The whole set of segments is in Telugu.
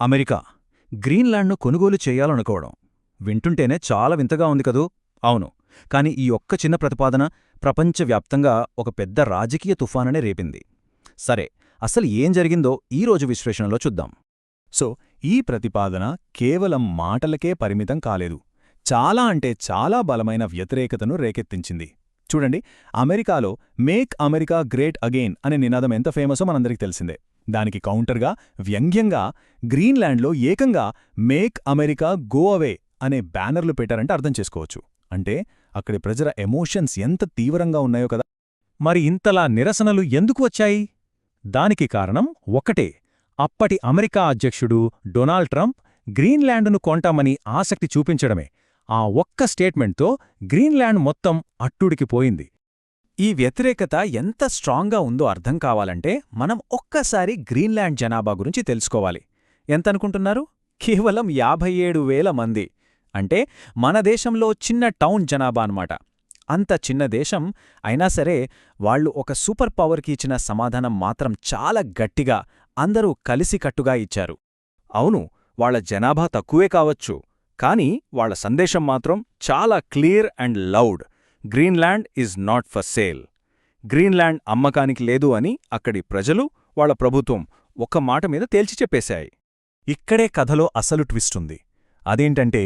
అమెరికా. గ్రీన్లాండ్ను కొనుగోలు చేయాలనుకోవడం. వింటుంటేనే చాలా వింతగా ఉంది కదూ? అవును. కాని ఈ ఒక్క చిన్న ప్రతిపాదన ప్రపంచవ్యాప్తంగా ఒక పెద్ద రాజకీయ తుఫాననే రేపింది. సరే అసలు ఏం జరిగిందో ఈరోజు విశ్లేషణలో చూద్దాం. సో ఈ ప్రతిపాదన కేవలం మాటలకే పరిమితం కాలేదు. చాలా అంటే చాలా బలమైన వ్యతిరేకతను రేకెత్తించింది. చూడండి అమెరికాలో మేక్ అమెరికా గ్రేట్ అగెయిన్ అనే నినాదం ఎంత ఫేమసో మనందరికీ తెలిసిందే. దానికి కౌంటర్గా వ్యంగ్యంగా గ్రీన్లాండ్లో ఏకంగా మేక్ అమెరికా గో అవే అనే బ్యానర్లు పెట్టారంటే అర్థం చేసుకోవచ్చు. అంటే అక్కడి ప్రజల ఎమోషన్స్ ఎంత తీవ్రంగా ఉన్నాయో కదా. మరి ఇంతలా నిరసనలు ఎందుకు వచ్చాయి? దానికి కారణం ఒకటే. అప్పటి అమెరికా అధ్యక్షుడు డొనాల్డ్ ట్రంప్ గ్రీన్లాండ్ను కొంటామని ఆసక్తి చూపించడమే. ఆ ఒక్క స్టేట్మెంట్తో గ్రీన్లాండ్ మొత్తం అట్టుడికి పోయింది. ఈ వ్యతిరేకత ఎంత స్ట్రాంగ్గా ఉందో అర్థం కావాలంటే మనం ఒక్కసారి గ్రీన్లాండ్ జనాభా గురించి తెలుసుకోవాలి. ఎంతనుకుంటున్నారు? కేవలం యాభై ఏడు వేల మంది. అంటే మన దేశంలో చిన్న టౌన్ జనాభా అన్నమాట. అంత చిన్న దేశం అయినా సరే వాళ్ళు ఒక సూపర్ పవర్కి ఇచ్చిన సమాధానం మాత్రం చాలా గట్టిగా అందరూ కలిసికట్టుగా ఇచ్చారు. అవును వాళ్ళ జనాభా తక్కువే కావచ్చు కానీ వాళ్ళ సందేశం మాత్రం చాలా clear and loud. Greenland is not for sale. Greenland అమ్మకానికి లేదు అని అక్కడి ప్రజలు వాళ్ళ ప్రభుత్వం ఒక్క మాట మీద తేల్చి చెప్పేశాయి. ఇక్కడే కథలో అసలు ట్విస్టుంది అదేంటంటే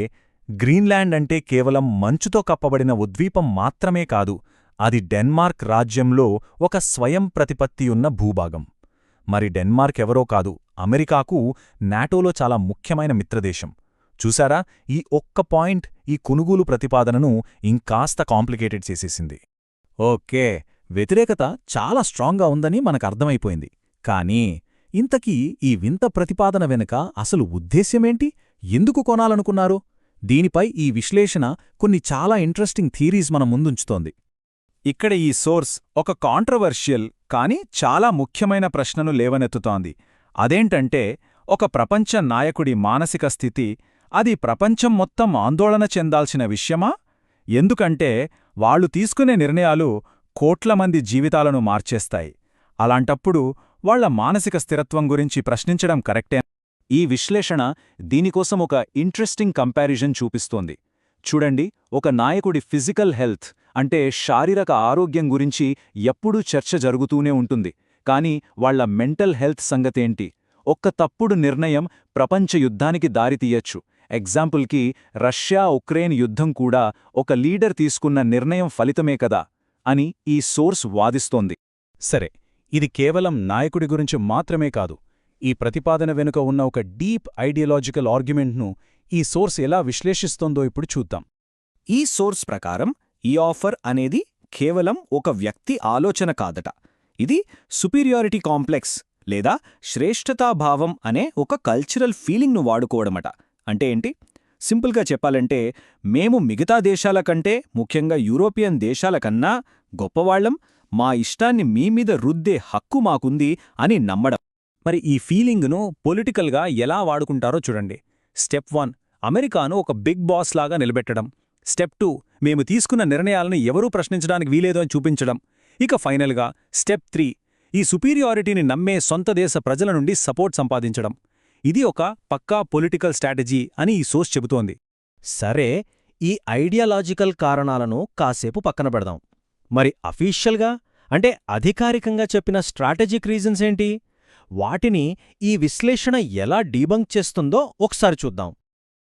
గ్రీన్లాండ్ అంటే కేవలం మంచుతో కప్పబడిన ఉద్వీపం మాత్రమే కాదు అది డెన్మార్క్ రాజ్యంలో ఒక స్వయం ప్రతిపత్తియున్న భూభాగం. మరి డెన్మార్క్ ఎవరో కాదు అమెరికాకు నాటోలో చాలా ముఖ్యమైన మిత్రదేశం. చూసారా ఈ ఒక్క పాయింట్ ఈ కొనుగోలు ప్రతిపాదనను ఇంకాస్త కాంప్లికేటెడ్ చేసేసింది. ఓకే వ్యతిరేకత చాలా స్ట్రాంగ్గా ఉందని మనకర్థమైపోయింది కానీ ఇంతకీ ఈ వింత ప్రతిపాదన వెనుక అసలు ఉద్దేశ్యమేంటి? ఎందుకు కొనాలనుకున్నారు? దీనిపై ఈ విశ్లేషణ కొన్ని చాలా ఇంట్రెస్టింగ్ థీరీస్ మన ముందుంచుతోంది. ఇక్కడ ఈ సోర్స్ ఒక కాంట్రవర్షియల్ కానీ చాలా ముఖ్యమైన ప్రశ్నను లేవనెత్తుతోంది. అదేంటంటే ఒక ప్రపంచ నాయకుడి మానసిక స్థితి అది ప్రపంచం మొత్తం ఆందోళన చెందాల్సిన విషయమా? ఎందుకంటే వాళ్ళు తీసుకునే నిర్ణయాలు కోట్ల మంది జీవితాలను మార్చేస్తాయి. అలాంటప్పుడు వాళ్ళ మానసిక స్థిరత్వం గురించి ప్రశ్నించడం కరెక్టే. ఈ విశ్లేషణ దీనికోసం ఒక ఇంట్రెస్టింగ్ కంపారిజన్ చూపిస్తోంది. చూడండి ఒక నాయకుడి ఫిజికల్ హెల్త్ అంటే శారీరక ఆరోగ్యం గురించి ఎప్పుడూ చర్చ జరుగుతూనే ఉంటుంది. కానీ వాళ్ళ మెంటల్ హెల్త్ సంగతేంటి? ఒక్క తప్పుడు నిర్ణయం ప్రపంచ యుద్ధానికి దారితీయచ్చు. ఎగ్జాంపుల్కి రష్యా ఉక్రెయిన్ యుద్ధం కూడా ఒక లీడర్ తీసుకున్న నిర్ణయం ఫలితమే కదా అని ఈ సోర్స్ వాదిస్తోంది. సరే ఇది కేవలం నాయకుడి గురించి మాత్రమే కాదు ఈ ప్రతిపాదన వెనుక ఉన్న ఒక డీప్ ఐడియలాజికల్ ఆర్గ్యుమెంట్ను ఈ సోర్స్ ఎలా విశ్లేషిస్తోందో ఇప్పుడు చూద్దాం. ఈ సోర్స్ ప్రకారం ఈ ఆఫర్ అనేది కేవలం ఒక వ్యక్తి ఆలోచన కాదట. ఇది సుపీరియారిటీ కాంప్లెక్స్ లేదా శ్రేష్ఠతాభావం అనే ఒక కల్చరల్ ఫీలింగ్ను వాడుకోవడమట. అంటే ఏంటి? సింపుల్గా చెప్పాలంటే మేము మిగతా దేశాల కంటే ముఖ్యంగా యూరోపియన్ దేశాల కన్నా గొప్పవాళ్ళం మా ఇష్టాన్ని మీమీద రుద్దే హక్కు మాకుంది అని నమ్మడం. మరి ఈ ఫీలింగ్ను పొలిటికల్గా ఎలా వాడుకుంటారో చూడండి. స్టెప్ వన్ అమెరికాను ఒక బిగ్ బాస్ లాగా నిలబెట్టడం. స్టెప్ టూ మేము తీసుకున్న నిర్ణయాలను ఎవరూ ప్రశ్నించడానికి వీలేదో అని చూపించడం. ఇక ఫైనల్గా స్టెప్ త్రీ ఈ సుపీరియారిటీని నమ్మే సొంత దేశ ప్రజల నుండి సపోర్ట్ సంపాదించడం. ఇది ఒక పక్కా పొలిటికల్ స్ట్రాటజీ అని ఈ సోర్స్ చెబుతోంది. సరే ఈ ఐడియాలాజికల్ కారణాలను కాసేపు పక్కన పెడదాం. మరి అఫీషియల్గా అంటే అధికారికంగా చెప్పిన స్ట్రాటజిక్ రీజన్స్ ఏంటి? వాటిని ఈ విశ్లేషణ ఎలా డీబంక్ చేస్తుందో ఒకసారి చూద్దాం.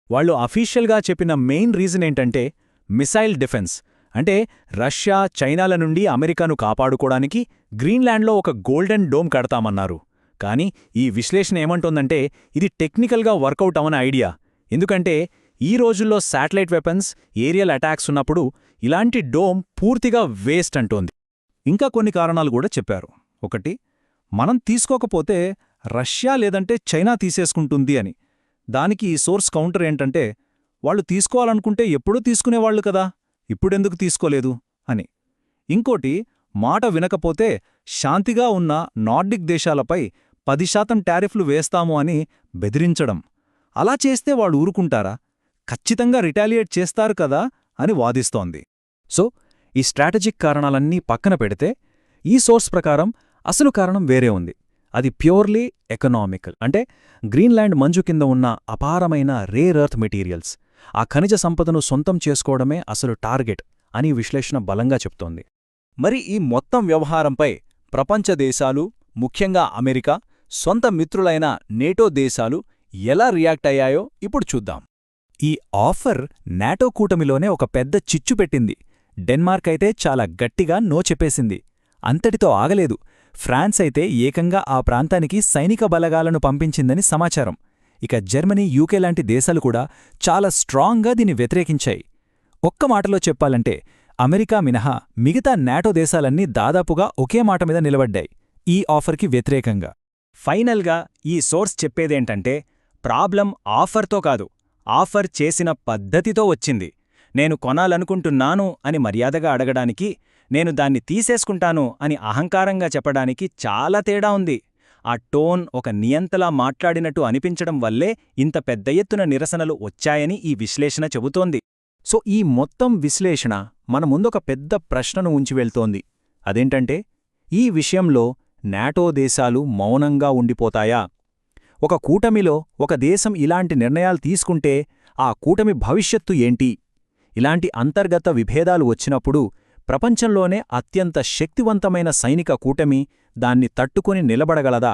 వాళ్ళు అఫీషియల్గా చెప్పిన మెయిన్ రీజన్ ఏంటంటే మిసైల్ డిఫెన్స్ అంటే రష్యా చైనాల నుండి అమెరికాను కాపాడుకోవడానికి గ్రీన్లాండ్లో ఒక గోల్డెన్ డోమ్ కడతామన్నారు. కానీ ఈ విశ్లేషణ ఏమంటోందంటే ఇది టెక్నికల్గా వర్కౌట్ అవన ఐడియా. ఎందుకంటే ఈ రోజుల్లో శాటిలైట్ వెపన్స్ ఏరియల్ అటాక్స్ ఉన్నప్పుడు ఇలాంటి డోమ్ పూర్తిగా వేస్ట్ అంటోంది. ఇంకా కొన్ని కారణాలు కూడా చెప్పారు. ఒకటి మనం తీసుకోకపోతే రష్యా లేదంటే చైనా తీసేసుకుంటుంది అని. దానికి ఈ సోర్స్ కౌంటర్ ఏంటంటే వాళ్ళు తీసుకోవాలనుకుంటే ఎప్పుడూ తీసుకునేవాళ్ళు కదా ఇప్పుడెందుకు తీసుకోలేదు అని. ఇంకోటి మాట వినకపోతే శాంతిగా ఉన్న నార్డిక్ దేశాలపై పది శాతం టారిఫ్లు వేస్తాము అని బెదిరించడం. అలా చేస్తే వాళ్ళు ఊరుకుంటారా? ఖచ్చితంగా రిటాలియేట్ చేస్తారు కదా అని వాదిస్తోంది. సో ఈ స్ట్రాటజిక్ కారణాలన్నీ పక్కన పెడితే ఈ సోర్స్ ప్రకారం అసలు కారణం వేరే ఉంది. అది ప్యూర్లీ ఎకనామికల్. అంటే గ్రీన్లాండ్ మంజు కింద ఉన్న అపారమైన రేర్ ఎర్త్ మెటీరియల్స్. ఆ ఖనిజ సంపదను సొంతం చేసుకోవడమే అసలు టార్గెట్ అని విశ్లేషణ బలంగా చెప్తోంది. మరి ఈ మొత్తం వ్యవహారంపై ప్రపంచ దేశాలు ముఖ్యంగా అమెరికా సొంత మిత్రులైన నేటో దేశాలు ఎలా రియాక్ట్ అయ్యాయో ఇప్పుడు చూద్దాం. ఈ ఆఫర్ నాటో కూటమిలోనే ఒక పెద్ద చిచ్చు పెట్టింది. డెన్మార్క్ అయితే చాలా గట్టిగా నో చెప్పేసింది. అంతటితో ఆగలేదు. ఫ్రాన్స్ అయితే ఏకంగా ఆ ప్రాంతానికి సైనిక బలగాలను పంపించిందని సమాచారం. ఇక జర్మనీ యూకే లాంటి దేశాలు కూడా చాలా స్ట్రాంగ్గా దీన్ని వ్యతిరేకించాయి. ఒక్క మాటలో చెప్పాలంటే అమెరికా మినహా మిగతా నాటో దేశాలన్నీ దాదాపుగా ఒకే మాట మీద నిలబడ్డాయి. ఈ ఆఫర్కి వ్యతిరేకంగా. ఫైనల్గా ఈ సోర్స్ చెప్పేదేంటంటే ప్రాబ్లం ఆఫర్తో కాదు ఆఫర్ చేసిన పద్ధతితో వచ్చింది. నేను కొనాలనుకుంటున్నాను అని మర్యాదగా అడగడానికి నేను దాన్ని తీసేసుకుంటాను అని అహంకారంగా చెప్పడానికి చాలా తేడా ఉంది. ఆ టోన్ ఒక నియంతలా మాట్లాడినట్టు అనిపించడం వల్లే ఇంత పెద్ద ఎత్తున నిరసనలు వచ్చాయని ఈ విశ్లేషణ చెబుతోంది. సో ఈ మొత్తం విశ్లేషణ మన ముందొక పెద్ద ప్రశ్నను ఉంచి వెళ్తోంది. అదేంటంటే ఈ విషయంలో నాటో దేశాలు మౌనంగా ఉండిపోతాయా? ఒక కూటమిలో ఒక దేశం ఇలాంటి నిర్ణయాలు తీసుకుంటే ఆ కూటమి భవిష్యత్తు ఏంటి? ఇలాంటి అంతర్గత విభేదాలు వచ్చినప్పుడు ప్రపంచంలోనే అత్యంత శక్తివంతమైన సైనిక కూటమి దాన్ని తట్టుకుని నిలబడగలదా?